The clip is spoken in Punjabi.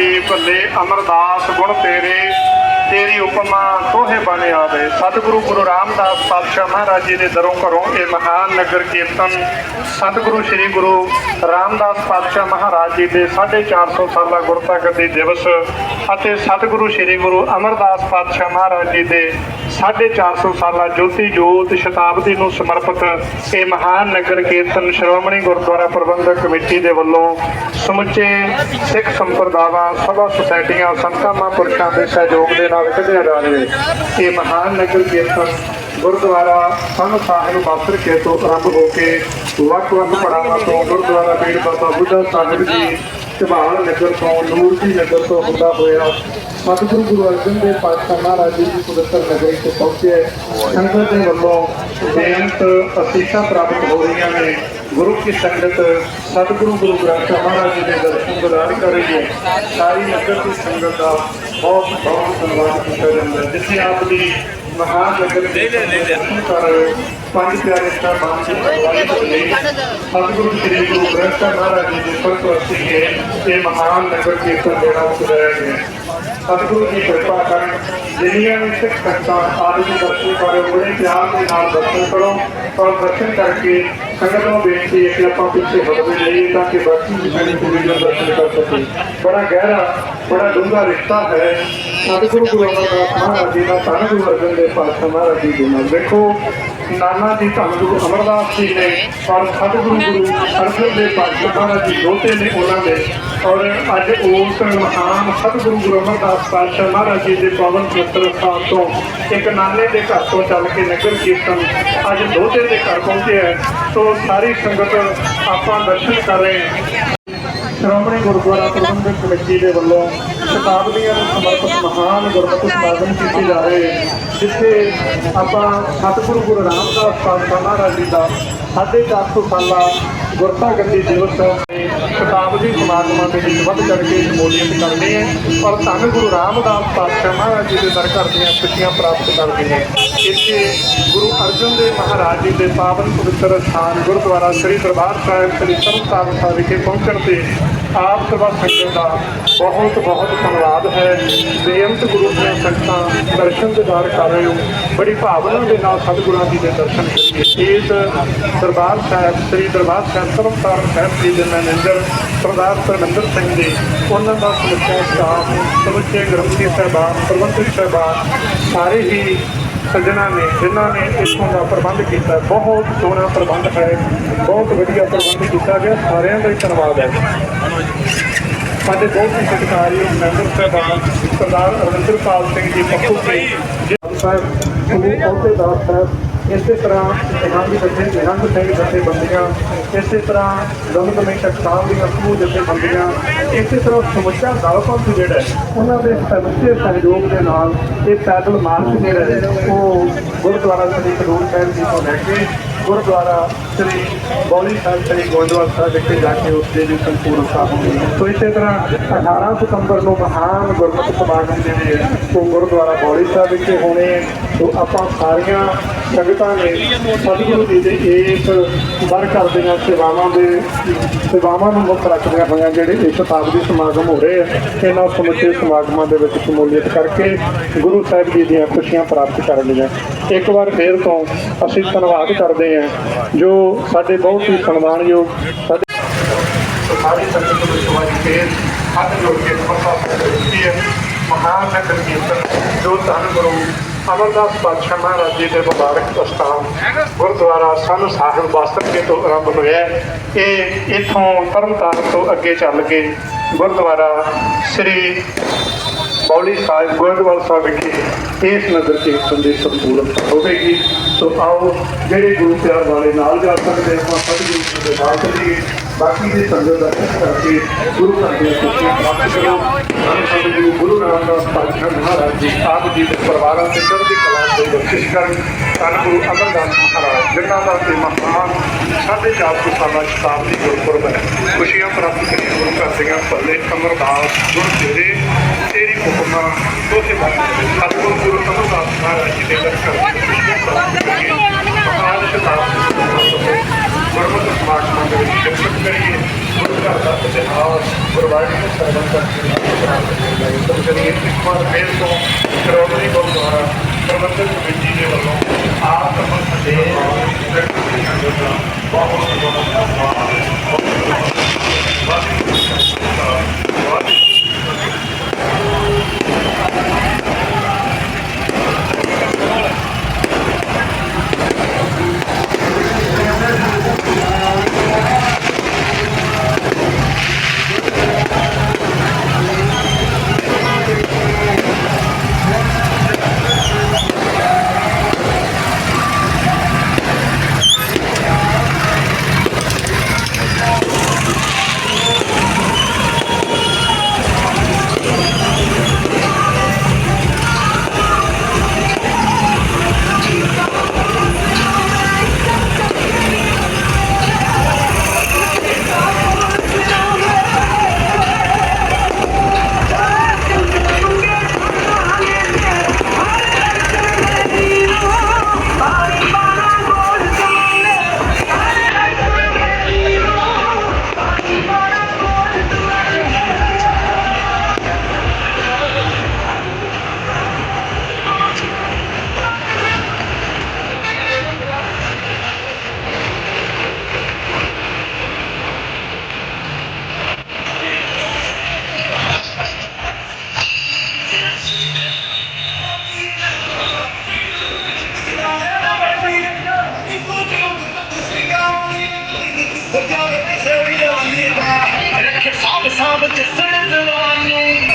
ਜੀ ਭੱਲੇ ਅਮਰਦਾਸ, ਗੁਣ ਤੇਰੇ, ਤੇਰੀ ਉਪਮਾ ਸੋਹੇ ਬਣੇ ਆਵੇ। ਸਤਿਗੁਰੂ ਗੁਰੂ ਰਾਮਦਾਸ ਪਾਤਸ਼ਾਹ ਮਹਾਰਾਜ ਜੀ ਦੇ ਦਰੋਂ ਘਰੋਂ ਇਹ ਮਹਾਨ ਨਗਰ ਕੀਰਤਨ ਸਤਿਗੁਰੂ ਸ੍ਰੀ ਗੁਰੂ ਰਾਮਦਾਸ ਪਾਤਸ਼ਾਹ ਮਹਾਰਾਜ ਜੀ ਦੇ 450 ਸਾਲਾ ਗੁਰਤਾ ਦਿਵਸ ਅਤੇ ਸਤਿਗੁਰੂ ਸ੍ਰੀ ਗੁਰੂ ਅਮਰਦਾਸ ਪਾਤਸ਼ਾਹ ਮਹਾਰਾਜ ਜੀ ਦੇ 450 ਸਾਲਾ ਜੋਤੀ ਜੋਤ ਸ਼ਤਾਬਦੀ ਨੂੰ ਸਮਰਪਿਤ ਇਹ ਮਹਾਨ ਨਗਰ ਕੀਰਤਨ ਸ਼੍ਰੋਮਣੀ ਗੁਰਦੁਆਰਾ ਪ੍ਰਬੰਧਕ ਕਮੇਟੀ ਦੇ ਵੱਲੋਂ ਸਮੁੱਚੇ ਸਿੱਖ ਸੰਪਰਦਾਵਾਂ, ਸਭਾ ਸੁਸਾਇਟੀਆਂ, ਸੰਤਾਂ, ਮਹਾਂਪੁਰਸ਼ਾਂ ਦੇ ਸਹਿਯੋਗ ਦੇ ਨਾਲ ਕੱਢਿਆ ਜਾ ਰਿਹਾ ਹੈ। ਇਹ ਮਹਾਨ ਨਗਰ ਕੀਰਤਨ ਗੁਰਦੁਆਰਾ ਸੰਨ ਸਾਹਿਬ ਬਾਸਰ ਕੇ ਤੋਂ ਆਰੰਭ ਹੋ ਕੇ ਵੱਖ ਵੱਖ ਪੜਾਵਾਂ ਤੋਂ ਗੁਰਦੁਆਰਾ ਬੀੜ ਬਾਬਾ ਬੁੱਢਾ ਸਾਹਿਬ ਜੀ, ਝਬਾਲ ਨਗਰ ਤੋਂ ਨੂਰ ਦੀ ਨਗਰ ਤੋਂ ਹੁੰਦਾ ਹੋਇਆ। ਸਤਿਗੁਰੂ ਗੁਰੂ ਅਰਜਨ ਦੇਵ ਪਾਤਸ਼ਾਹ ਮਹਾਰਾਜ ਜੀ ਦੀ ਪਵਿੱਤਰ ਨਗਰੀ ਤੇ ਪਹੁੰਚੇ। ਸੰਗਤ ਦੇ ਵੱਲੋਂ ਬੇਅੰਤ ਅਸੀਸਾਂ ਪ੍ਰਾਪਤ ਹੋ ਰਹੀਆਂ ਨੇ। ਗੁਰੂ ਕੀ ਸੰਗਤ ਸਤਿਗੁਰੂ ਗੁਰੂ ਗ੍ਰੰਥ ਸਾਹਿਬ ਮਹਾਰਾਜ ਜੀ ਦੇ ਦਰਸ਼ਨ ਦਿਦਾਰ ਕਰ ਹੈ ਸਾਰੀ ਨਗਰ ਦੀ ਸੰਗਤ ਦਾ ਬਹੁਤ ਬਹੁਤ ਧੰਨਵਾਦ ਕੀਤਾ ਜਾਂਦਾ ਜਿੱਥੇ ਆਪ ਦੀ ਮਹਾਨ ਨਗਰ ਦੇ ਦਰਸ਼ਨ ਕਰ ਰਹੇ ਪੰਜ ਪਿਆਰੇ ਸਾਹਿਬਾਨ ਜੀ ਭਗਵਾਨ ਜੀ ਸਤਿਗੁਰੂ ਸ੍ਰੀ ਗੁਰੂ ਗ੍ਰੰਥ ਸਾਹਿਬ ਮਹਾਰਾਜ ਜੀ ਦੇ ਸਰਪ੍ਰਸਤੀ ਹੈ ਇਹ ਮਹਾਨ ਨਗਰ ਕੀਰਤਨ ਜਿਹੜਾ ਉਤਰਿਆ ਗਿਆ ਹੈ। ਸਤਿਗੁਰੂ ਜੀ ਕਿਰਪਾ ਕਰਨ ਜਿੰਨੀਆਂ ਵੀ ਸਿੱਖ ਸੰਗਤਾਂ ਆਦਿ ਦੇ ਦਰਸ਼ਨ ਕਰੋ ਬੜੇ ਪਿਆਰ ਦੇ ਨਾਲ ਦਰਸ਼ਨ ਕਰੋ ਔਰ ਦਰਸ਼ਨ ਕਰਕੇ ਸੰਗਤ ਨੂੰ ਬੇਨਤੀ ਹੈ ਕਿ ਆਪਾਂ ਪਿੱਛੇ ਹਟਦੇ ਜਾਈਏ ਤਾਂ ਕਿ ਬਾਕੀ ਵੀ ਪੂਰੀ ਦਾ ਦਰਸ਼ਨ ਕਰ ਸਕੇ ਬੜਾ ਗਹਿਰਾ ਬੜਾ ਡੂੰਘਾ ਰਿਸ਼ਤਾ ਹੈ। ਸਤਿਗੁਰੂ ਗੁਰੂ ਅਮਰਦਾਸ ਮਹਾਰਾਜ ਜੀ ਦਾ ਧੰਨ ਗੁਰੂ ਅਰਜਨ ਦੇਵ ਪਾਤਸ਼ਾਹ ਮਹਾਰਾਜ ਜੀ ਦੇ ਨਾਲ। ਦੇਖੋ ਨਾਨਾ ਜੀ ਧੰਨ ਗੁਰੂ ਅਮਰਦਾਸ ਜੀ ਨੇ ਔਰ ਸਤਿਗੁਰੂ ਗੁਰੂ ਅਰਜਨ ਦੇਵ ਪਾਤਸ਼ਾਹ ਮਹਾਰਾਜ ਜੀ ਦੋਤੇ ਨੇ ਉਹਨਾਂ ਦੇ। ਔਰ ਅੱਜ ਉਸ ਮਹਾਨ ਸਤਿਗੁਰੂ ਗੁਰੂ ਅਮਰਦਾਸ ਪਾਤਸ਼ਾਹ ਮਹਾਰਾਜ ਜੀ ਦੇ ਪਾਵਨ ਪਵਿੱਤਰ ਸਥਾਨ ਤੋਂ ਇੱਕ ਨਾਨੇ ਦੇ ਘਰ ਤੋਂ ਚੱਲ ਕੇ ਨਗਰ ਕੀਰਤਨ ਅੱਜ ਦੋਤੇ ਦੇ ਘਰ ਪਹੁੰਚੇ ਹੈ। ਸੋ ਸਾਰੀ ਸੰਗਤ ਆਪਾਂ ਦਰਸ਼ਨ ਕਰ ਰਹੇ ਹਾਂ। ਸ਼੍ਰੋਮਣੀ ਗੁਰਦੁਆਰਾ ਪ੍ਰਬੰਧਕ ਕਮੇਟੀ ਦੇ ਵੱਲੋਂ ਸ਼ਤਾਬਦੀਆਂ ਨੂੰ ਸਮਰਪਿਤ ਮਹਾਨ ਗੁਰਮਤਿ ਸਮਾਗਮ ਕੀਤੇ ਜਾ ਰਹੇ ਹਨ, ਜਿੱਥੇ ਆਪਾਂ ਸਤਿਗੁਰੂ ਗੁਰੂ ਰਾਮਦਾਸ ਪਾਤਸ਼ਾਹ ਮਹਾਰਾਜ ਜੀ ਦਾ 450 ਸਾਲਾ ਗੁਰਤਾ ਗੱਦੀ ਦਿਵਸ ਸ਼ਤਾਬਦੀ ਸਮਾਗਮਾਂ ਦੇ ਵਿੱਚ ਵੱਧ ਚੜ ਕੇ ਸ਼ਮੂਲੀਅਤ ਕਰਦੇ ਹਾਂ ਔਰ ਧੰਨ ਗੁਰੂ ਰਾਮਦਾਸ ਪਾਤਸ਼ਾਹ ਮਹਾਰਾਜ ਜੀ ਦੇ ਦਰ ਘਰ ਦੀਆਂ ਖੁਸ਼ੀਆਂ ਪ੍ਰਾਪਤ ਕਰਦੇ ਹਾਂ। ਇੱਥੇ ਗੁਰੂ ਅਰਜਨ ਦੇਵ ਮਹਾਰਾਜ ਜੀ ਦੇ ਪਾਵਨ ਪਵਿੱਤਰ ਸਥਾਨ ਗੁਰਦੁਆਰਾ ਸ੍ਰੀ ਦਰਬਾਰ ਸਾਹਿਬ ਸ੍ਰੀ ਤਰਨਤਾਰਨ ਸਾਹਿਬ ਵਿਖੇ ਪਹੁੰਚਣ ਤੇ ਆਪ ਸਭਾ ਸੰਗਤ ਦਾ ਬਹੁਤ ਬਹੁਤ ਧੰਨਵਾਦ ਹੈ। ਬੇਅੰਤ ਗੁਰੂ ਦੀਆਂ ਸੰਗਤਾਂ ਦਰਸ਼ਨ ਦਿਦਾਰ ਕਰ ਰਹੇ ਹੋ। ਬੜੀ ਭਾਵਨਾ ਦੇ ਨਾਲ ਸਤਿਗੁਰਾਂ ਜੀ ਦੇ ਦਰਸ਼ਨ ਕਰੀਏ। ਇਸ ਦਰਬਾਰ ਸਾਹਿਬ, ਸ੍ਰੀ ਦਰਬਾਰ ਸਾਹਿਬ ਤਰਨਤਾਰਨ ਸਾਹਿਬ ਜੀ ਦੇ ਮੈਨੇਜਰ ਸਰਦਾਰ ਪਰਮਿੰਦਰ ਸਿੰਘ ਜੀ, ਉਹਨਾਂ ਦਾ ਸਮੁੱਚਾ ਸਟਾਫ, ਸਮੁੱਚੇ ਗ੍ਰੰਥੀ ਸਾਹਿਬਾਨ, ਪ੍ਰਬੰਧਕ ਸਾਹਿਬਾਨ, ਸਾਰੇ ਹੀ ਸੱਜਣਾ ਨੇ, ਜਿਨ੍ਹਾਂ ਨੇ ਇੱਥੋਂ ਦਾ ਪ੍ਰਬੰਧ ਕੀਤਾ, ਬਹੁਤ ਸੋਹਣਾ ਪ੍ਰਬੰਧ ਹੈ, ਬਹੁਤ ਵਧੀਆ ਪ੍ਰਬੰਧ ਕੀਤਾ ਗਿਆ, ਸਾਰਿਆਂ ਦਾ ਹੀ ਧੰਨਵਾਦ ਹੈ। ਸਾਡੇ ਬਹੁਤ ਹੀ ਸਤਿਕਾਰਯੋਗ ਮੈਂਬਰ ਸਾਹਿਬਾਨ, ਸਰਦਾਰ ਅਰਵਿੰਦਰਪਾਲ ਸਿੰਘ ਜੀ ਪੱਪੂ ਜੀ ਜੀ, ਸਾਹਿਬ ਸਮੂਹ ਅਹੁਦੇਦਾਰ ਸਾਹਿਬ ਇਸੇ ਤਰ੍ਹਾਂ ਦੀ ਬੱਚੇ ਨਿਹੰਗ ਸਿੰਘ ਜਥੇਬੰਦੀਆਂ ਇਸੇ ਤਰ੍ਹਾਂ ਦਮਦਮੇ ਟਕਸਾਲ ਦੀਆਂ ਸਮੂਹ ਜਥੇਬੰਦੀਆਂ ਇਸੇ ਤਰ੍ਹਾਂ ਸਮੁੱਚਾ ਦਲਪੰਥ ਜਿਹੜਾ ਉਹਨਾਂ ਦੇ ਸਮੁੱਚੇ ਸਹਿਯੋਗ ਦੇ ਨਾਲ ਇਹ ਪੈਦਲ ਮਾਰਚ ਜਿਹੜਾ ਉਹ ਗੁਰਦੁਆਰਾ ਸ੍ਰੀ ਖਡੂਰ ਸਾਹਿਬ ਜੀ ਤੋਂ ਲੈ ਕੇ ਗੁਰਦੁਆਰਾ ਸ੍ਰੀ ਬੌਲੀ ਸਾਹਿਬ ਸ੍ਰੀ ਗੋਇੰਦਵਾਲ ਸਾਹਿਬ ਵਿਖੇ ਜਾ ਕੇ ਉਸ ਦੇ ਵੀ ਸੰਪੂਰਨਤਾ ਹੋਣੀ ਹੈ ਸੋ ਇਸੇ ਤਰ੍ਹਾਂ 18 ਸਤੰਬਰ ਨੂੰ ਮਹਾਨ ਗੁਰਮਤਿ ਸਮਾਗਮ ਜਿਹੜੇ ਹੈ, ਉਹ ਗੁਰਦੁਆਰਾ ਬੌਲੀ ਸਾਹਿਬ ਵਿਖੇ ਹੋਣੇ ਹੈ ਸੋ ਆਪਾਂ ਸਾਰੀਆਂ ਸੰਗਤਾਂ ਨੇ ਸਤਿਗੁਰੂ ਜੀ ਦੇ ਇਸ ਦਰ ਕਰਦੀਆਂ ਸੇਵਾਵਾਂ ਦੇ ਸੇਵਾਵਾਂ ਨੂੰ ਮੁੱਖ ਰੱਖਦਿਆਂ ਹੋਇਆਂ ਜਿਹੜੇ ਇਸ ਸ਼ਤਾਬਦੀ ਸਮਾਗਮ ਹੋ ਰਹੇ ਆ ਇਹਨਾਂ ਸਮੁੱਚੇ ਸਮਾਗਮਾਂ ਦੇ ਵਿੱਚ ਸ਼ਮੂਲੀਅਤ ਕਰਕੇ ਗੁਰੂ ਸਾਹਿਬ ਜੀ ਦੀਆਂ ਖੁਸ਼ੀਆਂ ਪ੍ਰਾਪਤ ਕਰ ਲਈਆਂ ਇੱਕ ਵਾਰ ਫੇਰ ਤੋਂ ਅਸੀਂ ਧੰਨਵਾਦ ਕਰਦੇ ਹਾਂ ਜੋ ਸਾਡੇ ਬਹੁਤ ਹੀ ਸਨਮਾਨਯੋਗ ਸਾਡੇ ਸਾਰੀ ਸੰਗਤ ਨੂੰ ਸਮਾਜ ਫੇਰ ਹੱਥ ਜੋੜ ਕੇ ਨਮਸਕਾਰ ਕਰਦੀ ਹੈ ਮਹਾਨ ਨਗਰ ਕੀਰਤਨ ਜੋ ਧੰਨ ਗੁਰੂ ਅਮਰਦਾਸ ਪਾਤਸ਼ਾਹ ਮਹਾਰਾਜ ਜੀ ਦੇ ਮੁਬਾਰਕ ਅਸਥਾਨ ਗੁਰਦੁਆਰਾ ਸੰਨ ਸਾਹਿਬ ਬਾਸਤਕੇ ਤੋਂ ਆਰੰਭ ਹੋਇਆ ਹੈ। ਇਹ ਇਥੋਂ ਤਰਨਤਾਰਨ ਤੋਂ ਅੱਗੇ ਚੱਲ ਕੇ ਗੁਰਦੁਆਰਾ ਸ੍ਰੀ ਬੌਲੀ ਸਾਹਿਬ ਗੋਇੰਦਵਾਲ ਸਾਹਿਬ ਵਿਖੇ ਇਸ ਨਗਰ ਕੀਰਤਨ ਦੀ ਸੰਪੂਰਨਤਾ ਹੋਵੇਗੀ। ਸੋ ਆਓ ਜਿਹੜੇ ਗੁਰੂ ਪਿਆਰ ਵਾਲੇ ਨਾਲ ਜਾ ਸਕਦੇ ਆਪਾਂ ਸਤਿਗੁਰੂ ਜੀ ਦੇ ਨਾਲ ਚੱਲੀਏ। ਬਾਕੀ ਦੇ ਸੰਗਤ ਦਾ ਕਰਕੇ ਗੁਰੂ ਘਰ ਦੀਆਂ ਖੁਸ਼ੀਆਂ ਪ੍ਰਾਪਤ ਕਰੋ ਧੰਨ ਸਤਿਗੁਰੂ ਗੁਰੂ ਰਾਮਦਾਸ ਪਾਤਸ਼ਾਹ ਮਹਾਰਾਜ ਜੀ ਆਪ ਜੀ ਦੇ ਪਰਿਵਾਰਾਂ ਤੇ ਚੜ੍ਹਦੀ ਕਲਾ ਦੇ ਬਖਸ਼ਿਸ਼ ਕਰਨ। ਧੰਨ ਗੁਰੂ ਅਮਰਦਾਸ ਮਹਾਰਾਜ, ਜਿਨ੍ਹਾਂ ਦਾ ਤੇ ਮਹਾਨ ਸਾਢੇ ਚਾਰ ਸੌ ਸਾਲਾ ਸ਼ਤਾਬਦੀ ਗੁਰਪੁਰਬ ਹੈ। ਖੁਸ਼ੀਆਂ ਪ੍ਰਾਪਤ ਕਰੀਏ ਗੁਰੂ ਘਰ ਦੀਆਂ ਪੱਲੇ ਅਮਰਦਾਸ ਗੁਰ ਤੇਰੇ ਤੇਰੀ ਹੁਕਮਾਂ ਬਾਤ ਸਤਿਗੁਰੂ ਗੁਰੂ ਅਮਰਦਾਸ ਮਹਾਰਾਜ ਜੀ ਦੇ। ਮਹਾਨ ਸ਼ਤਾਬਦੀ ਗੁਰਮਤਿ ਸਮਾਗਮਾਂ ਦੇ ਵਿੱਚ ਸ਼ਿਰਕਤ ਕਰੀਏ ਗੁਰੂ ਘਰ ਦਾ ਇਤਿਹਾਸ ਗੁਰਬਾਣੀ ਦੇ ਸਰਵਨ ਕਰਕੇ ਤਾਂ ਕਰੀਏ ਇੱਕ ਵਾਰ ਫੇਰ ਤੋਂ ਸ਼੍ਰੋਮਣੀ ਗੁਰਦੁਆਰਾ ਪ੍ਰਬੰਧਕ ਕਮੇਟੀ ਦੇ ਵੱਲੋਂ ਆਪ ਸਮਝ ਦੇ ਬਹੁਤ ਬਹੁਤ Cause all the time with the scissors on me